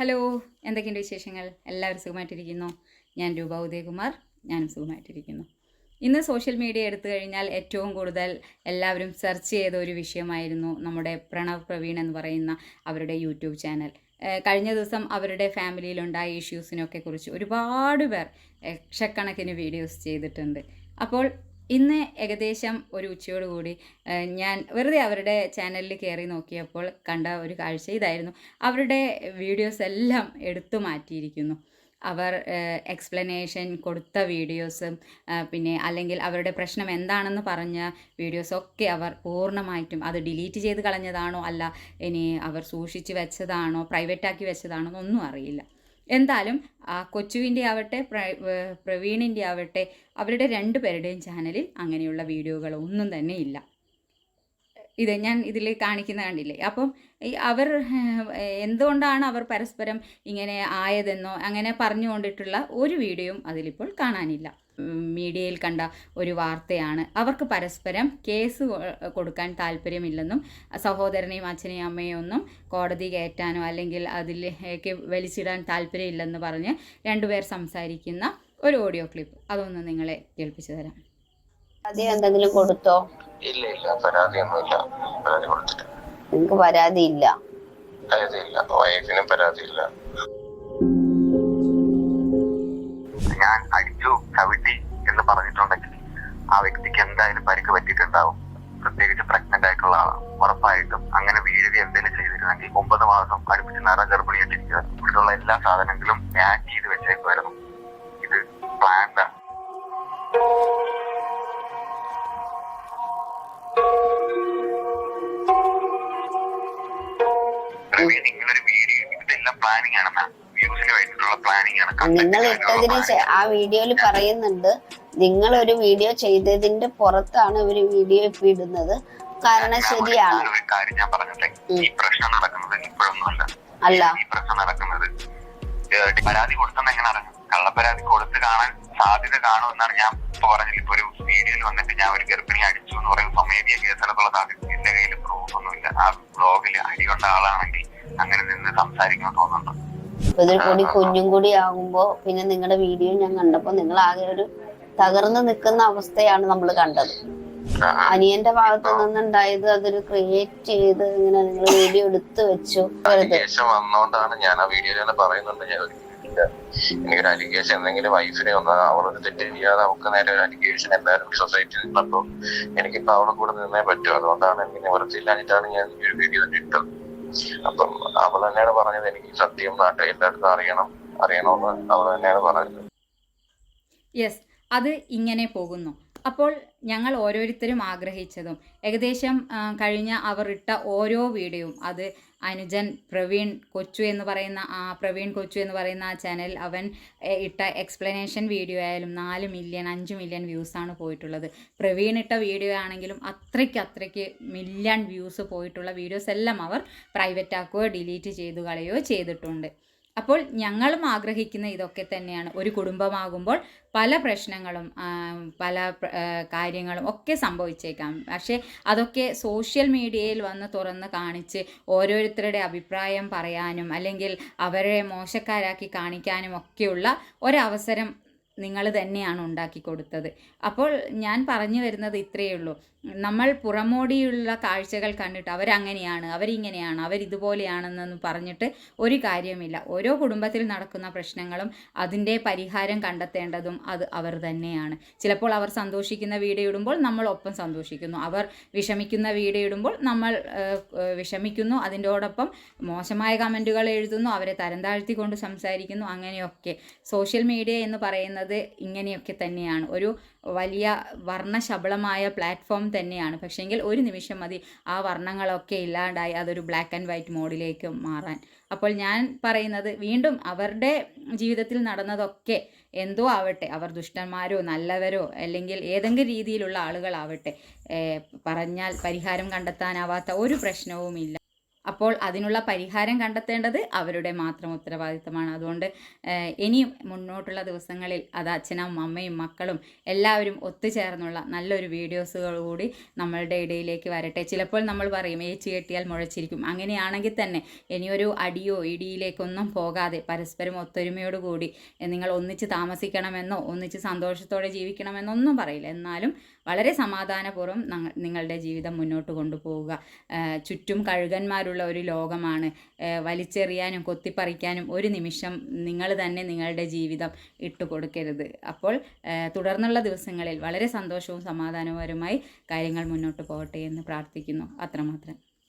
Hello എന്തൊക്കെയുണ്ട് വിശേഷങ്ങൾ? എല്ലാവരും സുഖമായിട്ടിരിക്കുന്നു? ഞാൻ രൂപ ഉദയകുമാർ ഞാനും സുഖമായിട്ടിരിക്കുന്നു. ഇന്ന് സോഷ്യൽ മീഡിയ എടുത്തു കഴിഞ്ഞാൽ ഏറ്റവും കൂടുതൽ എല്ലാവരും സെർച്ച് ചെയ്ത ഒരു വിഷയമായിരുന്നു നമ്മുടെ പ്രണവ് പ്രവീൺ എന്ന് പറയുന്ന അവരുടെ യൂട്യൂബ് ചാനൽ. കഴിഞ്ഞ ദിവസം അവരുടെ ഫാമിലിയിലുണ്ടായ ഇഷ്യൂസിനൊക്കെ കുറിച്ച് ഒരുപാട് പേർ ലക്ഷക്കണക്കിന് വീഡിയോസ് ചെയ്തിട്ടുണ്ട്. അപ്പോൾ ഇന്ന് ഏകദേശം ഒരു ഉച്ചയോടുകൂടി കൂടി ഞാൻ വെറുതെ അവരുടെ ചാനലിൽ കയറി നോക്കിയപ്പോൾ കണ്ട ഒരു കാഴ്ച ഇതായിരുന്നു. അവരുടെ വീഡിയോസ് എല്ലാം എടുത്തു മാറ്റിയിരിക്കുന്നു. അവർ എക്സ്പ്ലനേഷൻ കൊടുത്ത വീഡിയോസും പിന്നെ അല്ലെങ്കിൽ അവരുടെ പ്രശ്നം എന്താണെന്ന് പറഞ്ഞ വീഡിയോസൊക്കെ അവർ പൂർണമായിട്ടും അത് ഡിലീറ്റ് ചെയ്ത് കളഞ്ഞതാണോ അല്ല ഇനി അവർ സൂക്ഷിച്ച് വെച്ചതാണോ പ്രൈവറ്റാക്കി വെച്ചതാണോ എന്നൊന്നും അറിയില്ല. എന്തായാലും കൊച്ചുവിന്റെ ആവട്ടെ പ്ര- പ്രവീണിന്റെ ആവട്ടെ അവരുടെ രണ്ടു പേരുടെയും ചാനലിൽ അങ്ങനെയുള്ള വീഡിയോകളൊന്നും തന്നെ ഇല്ല. ഇത് ഞാൻ ഇതിൽ കാണിക്കുന്ന കണ്ടില്ലേ? അപ്പം അവർ എന്തുകൊണ്ടാണ് അവർ പരസ്പരം ഇങ്ങനെ ആയതെന്നോ അങ്ങനെ പറഞ്ഞുകൊണ്ടിട്ടുള്ള ഒരു വീഡിയോയും അതിലിപ്പോൾ കാണാനില്ല. മീഡിയയിൽ കണ്ട ഒരു വാർത്തയാണ്. അവർക്ക് പരസ്പരം കേസ് കൊടുക്കാൻ താല്പര്യമില്ലെന്നും സഹോദരനെയും അച്ഛനെയും അമ്മയും ഒന്നും കോടതി കയറ്റാനോ അല്ലെങ്കിൽ അതിലേക്ക് വലിച്ചിടാൻ താല്പര്യമില്ലെന്ന് പറഞ്ഞ് രണ്ടുപേർ സംസാരിക്കുന്ന ഒരു ഓഡിയോ ക്ലിപ്പ്. അതൊന്ന് നിങ്ങളെ കേൾപ്പിച്ചു തരാം. പരാതി എന്തെങ്കിലും കൊടുത്തോ? ഇല്ല ഇല്ല പരാതിയൊന്നുമില്ല. പരാതി കൊടുത്തിട്ട് നിങ്ങക്ക് പരാതി ഇല്ല പരാതിയില്ല. വൈഫിനും പരാതിയില്ല. ഞാൻ അടിച്ചു ചവിട്ടി എന്ന് പറഞ്ഞിട്ടുണ്ടെങ്കിൽ ആ വ്യക്തിക്ക് എന്തായാലും പരിക്ക് പറ്റിയിട്ടുണ്ടാവും. പ്രത്യേകിച്ച് പ്രഗ്നന്റ് ആയിട്ടുള്ള ആളാണ് ഉറപ്പായിട്ടും അങ്ങനെ വീഴുക എന്തെങ്കിലും ചെയ്തിരുന്നെങ്കിൽ ഒമ്പത് മാസം അടുപ്പിച്ച് നിറ ഗർഭിണിയായിട്ടിരിക്കുക ഇവിടെയുള്ള എല്ലാ സാധനങ്ങളും പാക്ക് ചെയ്ത് വെച്ചേക്കുമായിരുന്നു പ്ലാനിങ് ആണ് മാം വ്യൂസിന് വേണ്ടിയിട്ടുള്ള പ്ലാനിങ് ആണ്. നിങ്ങൾ ഇട്ടതിന് ആ വീഡിയോയിൽ പറയുന്നുണ്ട് നിങ്ങൾ ഒരു വീഡിയോ ചെയ്തതിന്റെ പുറത്താണ് ഇവർ വീഡിയോ ഇപ്പൊ ഇടുന്നത്. കാരണം ശരിയാണ്. ഒരു കാര്യം ഞാൻ ഈ പ്രശ്നം നടക്കുന്നത് ഇപ്പോഴൊന്നുമല്ല അല്ല. ഈ പ്രശ്നം നടക്കുന്നത് പരാതി കൊടുത്തെന്ന് എങ്ങനെ അറിഞ്ഞു കള്ളപ്പരാതി കൊടുത്ത് കാണാൻ സാധ്യത കാണുമെന്നാണ് ഞാൻ ഇപ്പൊ പറഞ്ഞില്ല ഇപ്പൊ ഒരു വീഡിയോയിൽ വന്നിട്ട് ഞാൻ ഒരു ഗർഭിണി അടിച്ചു എന്ന് പറയുന്ന സ്വമേധിയ കേസെടുത്തുള്ള സാധ്യത എന്റെ കയ്യിൽ പ്രൂഫ് ഒന്നുമില്ല. ആ ബ്ലോഗിൽ അടി കൊണ്ട ആളാണെങ്കിൽ അങ്ങനെ നിന്ന് സംസാരിക്കാൻ തോന്നുന്നുണ്ട്. ഇതൊരു പൊടി കുഞ്ഞും കൂടി ആകുമ്പോ പിന്നെ നിങ്ങളുടെ വീഡിയോ ഞാൻ കണ്ടപ്പോ നിങ്ങൾ ആകെ ഒരു തകർന്നു നിൽക്കുന്ന അവസ്ഥയാണ് നമ്മൾ കണ്ടത്. അനിയന്റെ ഭാഗത്ത് നിന്നുണ്ടായത് അതൊരു ക്രിയേറ്റ് ചെയ്ത് ഇങ്ങനെ നിങ്ങൾ വീഡിയോ എടുത്തു വെച്ചു. അലിഗേഷൻ വന്നോണ്ടാണ് ഞാൻ ആ വീഡിയോയിൽ പറയുന്നുണ്ട്. ഞാൻ. എനിക്കൊരു അലിഗേഷൻ എന്തെങ്കിലും വൈഫിനെ ഒന്ന് അവളൊരു തെറ്റ് ചെയ്യാതെ അവൾക്ക് നേരെ ഒരു അലിഗേഷൻ എന്തായാലും സൊസൈറ്റിയിൽ നിന്നപ്പോ എനിക്കിപ്പോ അവളെ കൂടെ നിന്നേ പറ്റും. അതുകൊണ്ടാണ് എനിക്ക് നിവൃത്തിയില്ലാഞ്ഞിട്ടാണ് ഞാൻ ഈ ഒരു വീഡിയോ ഇട്ടത്. അപ്പം അവൾ തന്നെയാണ് പറഞ്ഞത് എനിക്ക് സത്യം നാട്ടിൽ എല്ലായിടത്തും അറിയണം അറിയണമെന്ന് അവൾ തന്നെയാണ് പറഞ്ഞത്. യെസ് അത് ഇങ്ങനെ പോകുന്നു. അപ്പോൾ ഞങ്ങൾ ഓരോരുത്തരും ആഗ്രഹിച്ചതും. ഏകദേശം കഴിഞ്ഞ അവർ ഇട്ട ഓരോ വീഡിയോയും അത് അനുജൻ പ്രവീൺ കൊച്ചു എന്ന് പറയുന്ന ആ പ്രവീൺ കൊച്ചു എന്ന് പറയുന്ന ആ ചാനൽ അവൻ ഇട്ട എക്സ്പ്ലനേഷൻ വീഡിയോ ആയാലും നാല് മില്യൺ അഞ്ച് മില്യൺ വ്യൂസാണ് പോയിട്ടുള്ളത്. പ്രവീൺ ഇട്ട വീഡിയോ ആണെങ്കിലും അത്രയ്ക്ക് അത്രയ്ക്ക് മില്യൺ വ്യൂസ് പോയിട്ടുള്ള വീഡിയോസ് എല്ലാം അവർ പ്രൈവറ്റ് ആക്കുകയോ ഡിലീറ്റ് ചെയ്തു കളയോ ചെയ്തിട്ടുണ്ട്. അപ്പോൾ ഞങ്ങളും ആഗ്രഹിക്കുന്ന ഇതൊക്കെ തന്നെയാണ്. ഒരു കുടുംബമാകുമ്പോൾ പല പ്രശ്നങ്ങളും പല കാര്യങ്ങളും ഒക്കെ സംഭവിച്ചേക്കാം. പക്ഷേ അതൊക്കെ സോഷ്യൽ മീഡിയയിൽ വന്ന് തുറന്ന് കാണിച്ച് ഓരോരുത്തരുടെ അഭിപ്രായം പറയാനും അല്ലെങ്കിൽ അവരെ മോശക്കാരാക്കി കാണിക്കാനും ഒക്കെയുള്ള ഒരവസരം നിങ്ങൾ തന്നെയാണ് ഉണ്ടാക്കി കൊടുത്തത്. അപ്പോൾ ഞാൻ പറഞ്ഞു വരുന്നത് ഇത്രയേ ഉള്ളൂ. നമ്മൾ പുറമോടിയുള്ള കാഴ്ചകൾ കണ്ടിട്ട് അവരങ്ങനെയാണ് അവരിങ്ങനെയാണ് അവരിതുപോലെയാണെന്നൊന്നും പറഞ്ഞിട്ട് ഒരു കാര്യമില്ല ഓരോ കുടുംബത്തിൽ നടക്കുന്ന പ്രശ്നങ്ങളും അതിന്റെ പരിഹാരം കണ്ടെത്തേണ്ടതും അത് അവർ തന്നെയാണ്. ചിലപ്പോൾ അവർ സന്തോഷിക്കുന്ന വീഡിയോ ഇടുമ്പോൾ നമ്മൾ ഒപ്പം സന്തോഷിക്കുന്നു. അവർ വിഷമിക്കുന്ന വീഡിയോ ഇടുമ്പോൾ നമ്മൾ വിഷമിക്കുന്നു. അതിന്റോടൊപ്പം മോശമായ കമന്റുകൾ എഴുതുന്നു. അവരെ തരം താഴ്ത്തിക്കൊണ്ട് സംസാരിക്കുന്നു. അങ്ങനെയൊക്കെ. സോഷ്യൽ മീഡിയ എന്ന് പറയുന്നത് ഇങ്ങനെയൊക്കെ തന്നെയാണ്. ഒരു വലിയ വർണശബളമായ പ്ലാറ്റ്ഫോം തന്നെയാണ്. പക്ഷേങ്കിൽ ഒരു നിമിഷം മതി ആ വർണങ്ങളൊക്കെ ഇല്ലാണ്ടായി അതൊരു ബ്ലാക്ക് ആൻഡ് വൈറ്റ് മോഡിലേക്ക് മാറാൻ. അപ്പോൾ ഞാൻ പറയുന്നത് വീണ്ടും അവരുടെ ജീവിതത്തിൽ നടന്നതൊക്കെ എന്തോ ആവട്ടെ അവർ ദുഷ്ടന്മാരോ നല്ലവരോ അല്ലെങ്കിൽ ഏതെങ്കിലും രീതിയിലുള്ള ആളുകളാവട്ടെ പറഞ്ഞാൽ പരിഹാരം കണ്ടെത്താനാവാത്ത ഒരു പ്രശ്നവുമില്ല. അപ്പോൾ അതിനുള്ള പരിഹാരം കണ്ടെത്തേണ്ടത് അവരുടെ മാത്രം ഉത്തരവാദിത്തമാണ്. അതുകൊണ്ട് ഇനിയും മുന്നോട്ടുള്ള ദിവസങ്ങളിൽ അത് അച്ഛനും അമ്മയും മക്കളും എല്ലാവരും ഒത്തുചേർന്നുള്ള നല്ലൊരു വീഡിയോസുകൾ കൂടി നമ്മളുടെ ഇടയിലേക്ക് വരട്ടെ. ചിലപ്പോൾ നമ്മൾ പറയും ഏച്ചി കെട്ടിയാൽ മുഴച്ചിരിക്കും. അങ്ങനെയാണെങ്കിൽ തന്നെ ഇനിയൊരു അടിയോ ഇടിയിലേക്കൊന്നും പോകാതെ പരസ്പരം ഒത്തൊരുമയോടുകൂടി നിങ്ങൾ ഒന്നിച്ച് താമസിക്കണമെന്നോ ഒന്നിച്ച് സന്തോഷത്തോടെ ജീവിക്കണമെന്നോ ഒന്നും പറയില്ല. എന്നാലും വളരെ സമാധാനപൂർവം നിങ്ങളുടെ ജീവിതം മുന്നോട്ട് കൊണ്ടുപോവുക. ചുറ്റും കഴുകന്മാരുള്ള ഒരു ലോകമാണ്. വലിച്ചെറിയാനും കൊത്തിപ്പറിക്കാനും ഒരു നിമിഷം നിങ്ങൾ തന്നെ നിങ്ങളുടെ ജീവിതം ഇട്ടു കൊടുക്കരുത്. അപ്പോൾ തുടർന്നുള്ള ദിവസങ്ങളിൽ വളരെ സന്തോഷവും സമാധാനപരവുമായി കാര്യങ്ങൾ മുന്നോട്ട് പോകട്ടെ എന്ന് പ്രാർത്ഥിക്കുന്നു. അത്രമാത്രം.